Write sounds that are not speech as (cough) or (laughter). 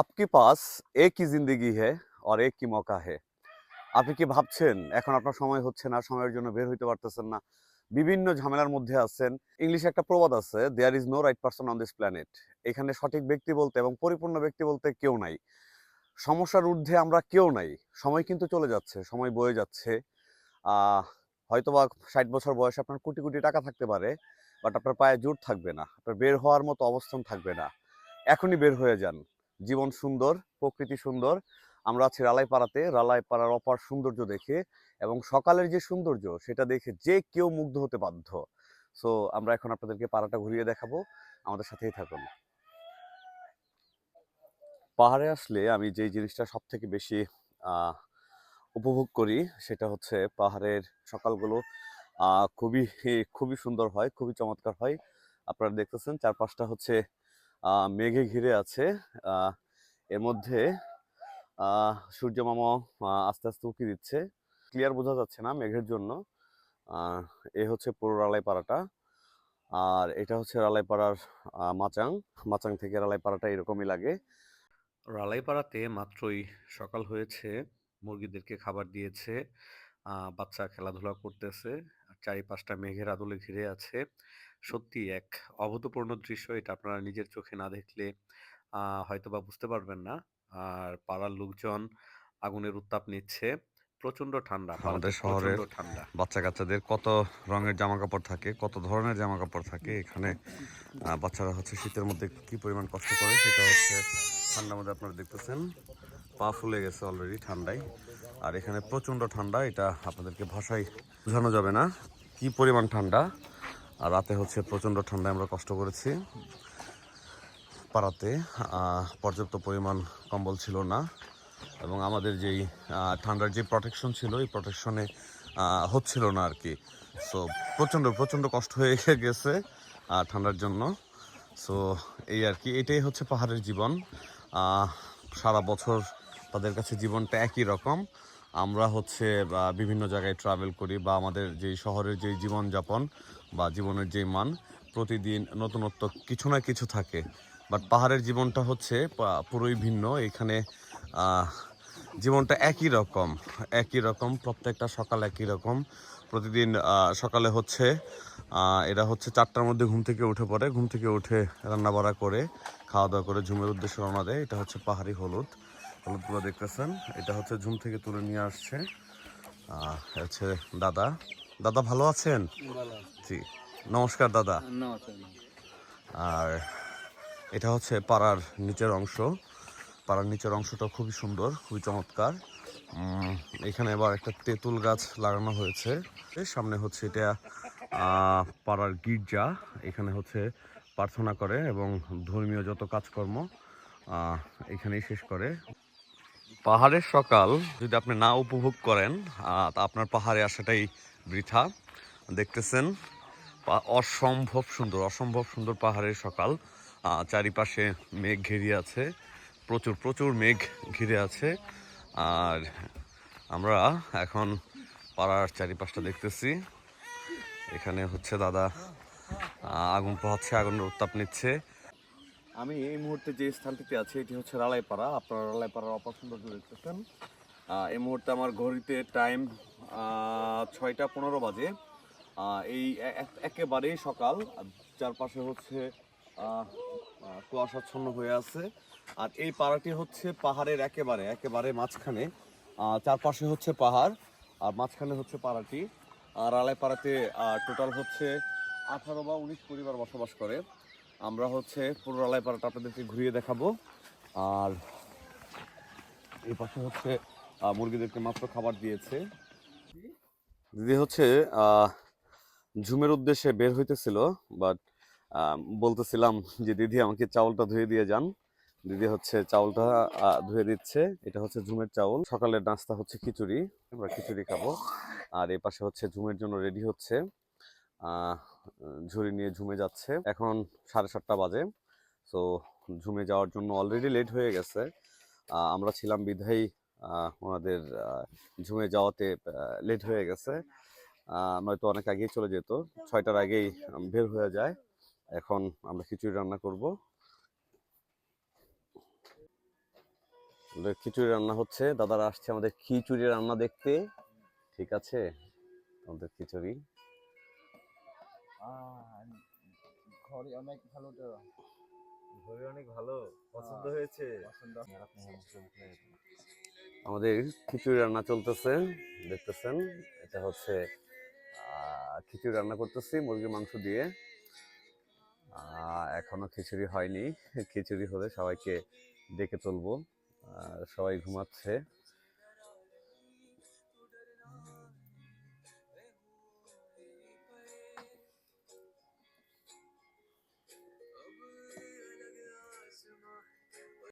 আপকি pass একই জিন্দিগি হে আর একই মকা হে আপনি কি ভাবছেন, এখন আপনার সময় হচ্ছে না, সময়ের জন্য বের হইতে পারতেছেন না, বিভিন্ন ঝামেলার মধ্যে আছেন। ইংলিশে একটা প্রবাদ আছে there is no right person on this planet এখানে সঠিক ব্যক্তি বলতে এবং পরিপূর্ণ ব্যক্তি বলতে কেউ নাই। সমস্যার ঊর্ধ্বে আমরা কেউ নাই। সময় কিন্তু চলে যাচ্ছে, সময় বয়ে যাচ্ছে। হয়তো বা ষাট বছর বয়সে আপনার কোটি কোটি টাকা থাকতে পারে, বাট আপনার পায়ে জোর থাকবে না, আপনার বের হওয়ার মতো অবস্থান থাকবে না। এখনই বের হয়ে যান। জীবন সুন্দর, প্রকৃতি সুন্দর। আমরা আছি রালাইপাড়াতে, রালাইপাড়ার অপার সৌন্দর্য দেখে এবং সকালের যে সৌন্দর্য, সেটা দেখে যে কেউ মুগ্ধ হতে বাধ্য। সো আমরা এখন আপনাদেরকে পাড়াটা ঘুরিয়ে দেখাবো। আমাদের সাথেই থাকুন। পাহাড়ে আসলে আমি যে জিনিসটা সব থেকে বেশি উপভোগ করি, সেটা হচ্ছে পাহাড়ের সকালগুলো খুবই খুবই সুন্দর হয়, খুবই চমৎকার হয়। আপনারা দেখতেছেন, চারপাশটা হচ্ছে মেঘে ঘিরে আছে। এর মধ্যে আহ, সূর্য মামা আস্তে আস্তে উঁকি দিচ্ছে। ক্লিয়ার বোঝা যাচ্ছে না মেঘের জন্য। এ হচ্ছে পুরো রালাইপাড়াটা। আর এটা হচ্ছে রালাইপাড়ার মাচাং। মাচাং থেকে রালাইপাড়াটা এরকমই লাগে। রালাইপাড়াতে মাত্রই সকাল হয়েছে। মুরগিদেরকে খাবার দিয়েছে। বাচ্চা খেলাধুলা করতেছে। চারিপাশটা মেঘের আদলে ঘিরে আছে। সত্যি এক অভূতপূর্ণ দৃশ্য এটা। আপনারা নিজের চোখে না দেখলে আহ, হয়তোবা বুঝতে পারবেন না। আর পাড়ার লোকজন আগুনের উত্তাপ নিচ্ছে। প্রচণ্ড ঠান্ডা আমাদের প্রচণ্ড ঠান্ডা। বাচ্চা কাচ্চাদের কত রঙের জামা কাপড় থাকে কত ধরনের জামা কাপড় থাকে এখানে। বাচ্চারা হচ্ছে শীতের মধ্যে কি পরিমাণ কষ্ট করে সেটা হচ্ছে ঠান্ডার মধ্যে আপনারা দেখতেছেন। পা ফুলে গেছে অলরেডি ঠান্ডায়। আর এখানে প্রচণ্ড ঠান্ডা, এটা আপনাদেরকে ভাষায় বোঝানো যাবে না। কি পরিমাণ ঠান্ডা? আর রাতে হচ্ছে প্রচণ্ড ঠান্ডায় আমরা কষ্ট করেছি পাড়াতে। পর্যাপ্ত পরিমাণ কম্বল ছিল না এবং আমাদের যেই ঠান্ডার যে প্রোটেকশন ছিল, এই প্রোটেকশনে হচ্ছিল না আর কি। সো প্রচণ্ড প্রচণ্ড কষ্ট হয়ে (laughs) গেছে ঠান্ডার জন্য। সো এই আর কি, এটাই হচ্ছে পাহাড়ের জীবন। সারা বছর তাদের কাছে জীবনটা একই রকম। আমরা হচ্ছে বিভিন্ন জায়গায় ট্রাভেল করি বা আমাদের যেই শহরের যেই জীবনযাপন বা জীবনের যেই মান, প্রতিদিন নতুনত্ব কিছু না কিছু থাকে। বাট পাহাড়ের জীবনটা হচ্ছে পুরোই ভিন্ন। এখানে জীবনটা একই রকম একই রকম, প্রত্যেকটা সকাল একই রকম। প্রতিদিন সকালে হচ্ছে এরা হচ্ছে চারটার মধ্যে ঘুম থেকে উঠে পড়ে। ঘুম থেকে উঠে রান্না বাড়া করে খাওয়া দাওয়া করে ঝুমের উদ্দেশ্যে রওনা দেয়। এটা হচ্ছে পাহাড়ি হলুদ। হলুদগুলো দেখতেছেন। এটা হচ্ছে ঝুম থেকে তুলে নিয়ে আসছে। হচ্ছে দাদা। দাদা ভালো আছেন? জি। নমস্কার দাদা। আর এটা হচ্ছে পাড়ার নিচের অংশ। পাড়ার নিচের অংশটা খুবই সুন্দর খুবই চমৎকার। এখানে আবার একটা তেঁতুল গাছ লাগানো হয়েছে। সামনে হচ্ছে এটা পাড়ার গির্জা। এখানে হচ্ছে প্রার্থনা করে এবং ধর্মীয় যত কাজকর্ম আহ, এখানেই শেষ করে। পাহাড়ের সকাল যদি আপনি না উপভোগ করেন তা আপনার পাহাড়ে আসাটাই বৃথা। দেখতেছেন অসম্ভব সুন্দর অসম্ভব সুন্দর পাহাড়ের সকাল। চারিপাশে মেঘ ঘিরে আছে, প্রচুর প্রচুর মেঘ ঘিরে আছে। আর আমরা এখন পাড়ার চারিপাশটা দেখতেছি। এখানে হচ্ছে দাদা আগুন পোহাচ্ছে, আগুনের উত্তাপ নিচ্ছে। আমি এই মুহূর্তে যে স্থানটিতে আছি এটি হচ্ছে রালাইপাড়া। আপনারা রালাইপাড়ার অপছন্দ দেখতেছেন। আহ, এই মুহূর্তে আমার ঘড়িতে টাইম ছয়টা পনেরো বাজে। এই একেবারেই সকাল। চারপাশে হচ্ছে কুয়াশাচ্ছন্ন হয়ে আছে। আর এই পাড়াটি হচ্ছে পাহাড়ের একেবারে একেবারে মাঝখানে। চারপাশে হচ্ছে পাহাড় আর মাঝখানে হচ্ছে পাড়াটি। আর আলাই পাড়াতে টোটাল হচ্ছে আঠারো বা উনিশ পরিবার বসবাস করে। আমরা হচ্ছে পুরো আলাই পাড়াটা আপনাদেরকে ঘুরিয়ে দেখাবো। আর এই পাশে হচ্ছে মুরগিদেরকে মাত্র খাবার দিয়েছে। দিদি হচ্ছে ঝুমের উদ্দেশ্যে বের হইতেছিল বাট বলতেছিলাম যে, দিদি, আমাকে চাউলটা ধুয়ে দিয়ে যান। দিদি হচ্ছে চাউলটা ধুয়ে দিচ্ছে। এটা হচ্ছে ঝুমের চাউল। সকালের নাস্তা হচ্ছে খিচুড়ি। আমরা খিচুড়ি খাব। আর এই পাশে হচ্ছে ঝুমের জন্য রেডি হচ্ছে ঝুড়ি নিয়ে ঝুমে যাচ্ছে। এখন সাড়ে সাতটা বাজে। তো ঝুমে যাওয়ার জন্য অলরেডি লেট হয়ে গেছে। আমরা ছিলাম বিধায়ী ওনাদের ঝুমে যাওয়াতে লেট হয়ে গেছে। নয়তো অনেক আগেই চলে যেত। ছয়টার আগেই বের হয়ে যায়। এখন আমরা খিচুড়ি রান্না করব। খিচুড়ি রান্না হচ্ছে। দাদারা আসছে আমাদের খিচুড়ি রান্না দেখতে। ঠিক আছে? আমাদের খিচুড়ি। ঘরে অনেক ভালো তো। ঘড়ি অনেক ভালো পছন্দ হয়েছে। পছন্দ। আমাদের খিচুড়ি রান্না চলতেছে দেখতেছেন। এটা হচ্ছে খিচুড়ি রান্না করতেছি মুরগির মাংস দিয়ে। এখনও খিচুড়ি হয়নি। খিচুড়ি হলে সবাইকে ডেকে তুলবো। সবাই ঘুমাচ্ছে।